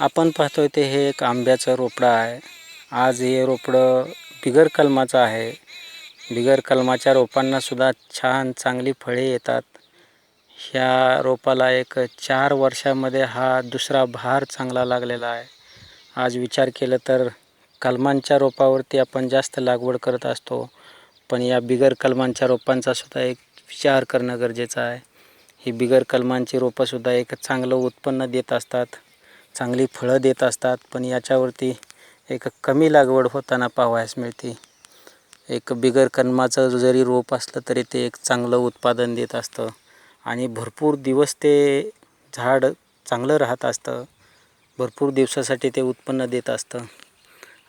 आपण पाहतोय ते हे एक आंब्याचं रोपडं आहे. आज हे रोपडं बिगर कलमाचं आहे. बिगर कलमाच्या रोपांना सुद्धा छान चांगली फळे येतात. ह्या रोपाला एक चार वर्षामध्ये हा दुसरा भार चांगला लागलेला आहे. आज विचार केलं तर कलमांच्या रोपावरती आपण जास्त लागवड करत असतो. पण या बिगर कलमांच्या रोपांचा सुद्धा एक विचार करणं गरजेचं आहे. ही बिगर कलमांची रोपंसुद्धा एक चांगलं उत्पन्न देत असतात. चांगली फळं देत असतात पण याच्यावरती एक कमी लागवड होताना पाहावयास मिळते. एक बिगर कन्माचं जरी रोप असलं तरी ते एक चांगलं उत्पादन देत असतं. आणि भरपूर दिवस ते झाड चांगलं राहत असतं. भरपूर दिवसासाठी ते उत्पन्न देत असतं.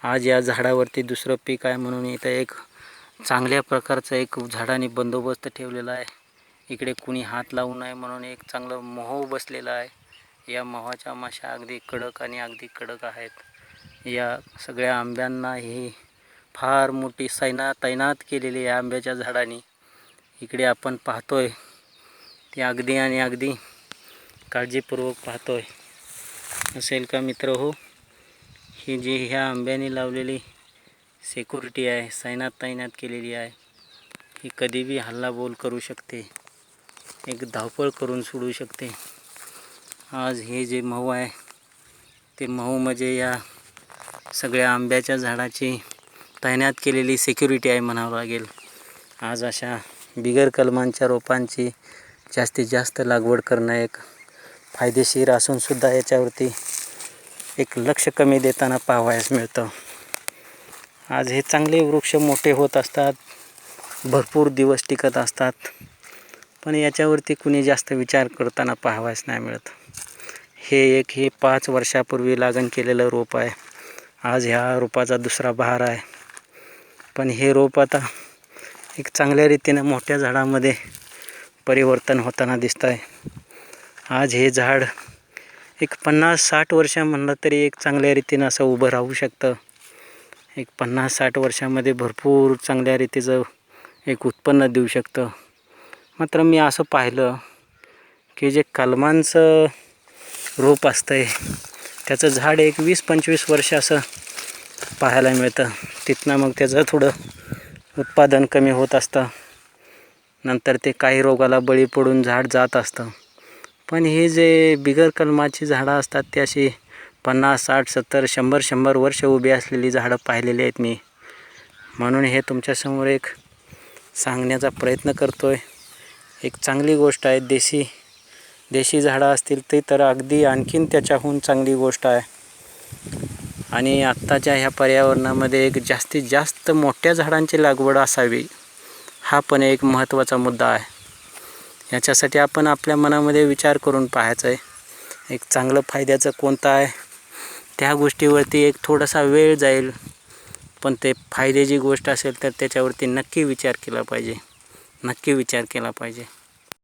आज या झाडावरती दुसरं पीक आहे म्हणून इथं एक चांगल्या प्रकारचं एक झाडाने बंदोबस्त ठेवलेला आहे. इकडे कुणी हात लावू नये म्हणून एक चांगलं मोह बसलेला आहे. या मोहाच्या माशा अगदी कडक आणि अगदी कडक आहेत. या सगळ्या आंब्यांना ही फार मोठी सैना तैनात केलेली आहे आंब्याच्या झाडाने. इकडे आपण पाहतोय ती अगदी आणि अगदी काळजीपूर्वक पाहतोय. असेल का मित्र हो? ही जी ह्या आंब्याने लावलेली सिक्युरिटी आहे सैनात तैनात केलेली आहे ही कधीबी हल्लाबोल करू शकते. एक धावपळ करून सोडू शकते. आज हे जे मऊ आहे ते मऊ म्हणजे या सगळ्या आंब्याच्या झाडाची तैनात केलेली सिक्युरिटी आहे म्हणावं लागेल. आज अशा बिगर कलमांच्या रोपांची जास्तीत जास्त लागवड करणं एक फायदेशीर असूनसुद्धा याच्यावरती एक लक्ष कमी देताना पाहावयास मिळतं. आज हे चांगले वृक्ष मोठे होत असतात भरपूर दिवस टिकत असतात पण याच्यावरती कुणी जास्त विचार करताना पाहावयास नाही मिळत. हे एक हे पाच वर्षापूर्वी लागण केलेलं रोप आहे. आज ह्या रोपाचा दुसरा बहार आहे. पण हे रोप आता एक चांगल्या रीतीनं मोठ्या झाडामध्ये परिवर्तन होताना दिसतं आहे आज हे झाड एक पन्नास साठ वर्ष म्हणलं तरी एक चांगल्या रीतीनं असं उभं राहू शकतं. एक पन्नास साठ वर्षामध्ये भरपूर चांगल्या रीतीचं एक उत्पन्न देऊ शकतं. मात्र मी असं पाहिलं की जे कलमांचं रोप असतं आहे त्याचं झाड एक वीस पंचवीस वर्ष असं पाहायला मिळतं. तिथनं मग त्याचं थोडं उत्पादन कमी होत असतं. नंतर ते काही रोगाला बळी पडून झाड जात असतं. पण हे जे बिगर कलमाची झाडं असतात ते अशी पन्नास साठ सत्तर शंभर शंभर वर्ष उभी असलेली झाडं पाहिलेली आहेत मी. म्हणून हे तुमच्यासमोर एक सांगण्याचा प्रयत्न करतो आहे एक चांगली गोष्ट आहे देशी देशी झाडं असतील ते तर अगदी आणखीन त्याच्याहून चांगली गोष्ट आहे. आणि आत्ताच्या ह्या पर्यावरणामध्ये एक जास्तीत जास्त मोठ्या झाडांची लागवड असावी हा पण एक महत्त्वाचा मुद्दा आहे. याच्यासाठी आपण आपल्या मनामध्ये विचार करून पाहायचं आहे. एक चांगलं फायद्याचं कोणतं आहे? त्या गोष्टीवरती एक थोडासा वेळ जाईल. पण ते फायद्याची गोष्ट असेल तर त्याच्यावरती नक्की विचार केला पाहिजे. नक्की विचार केला पाहिजे.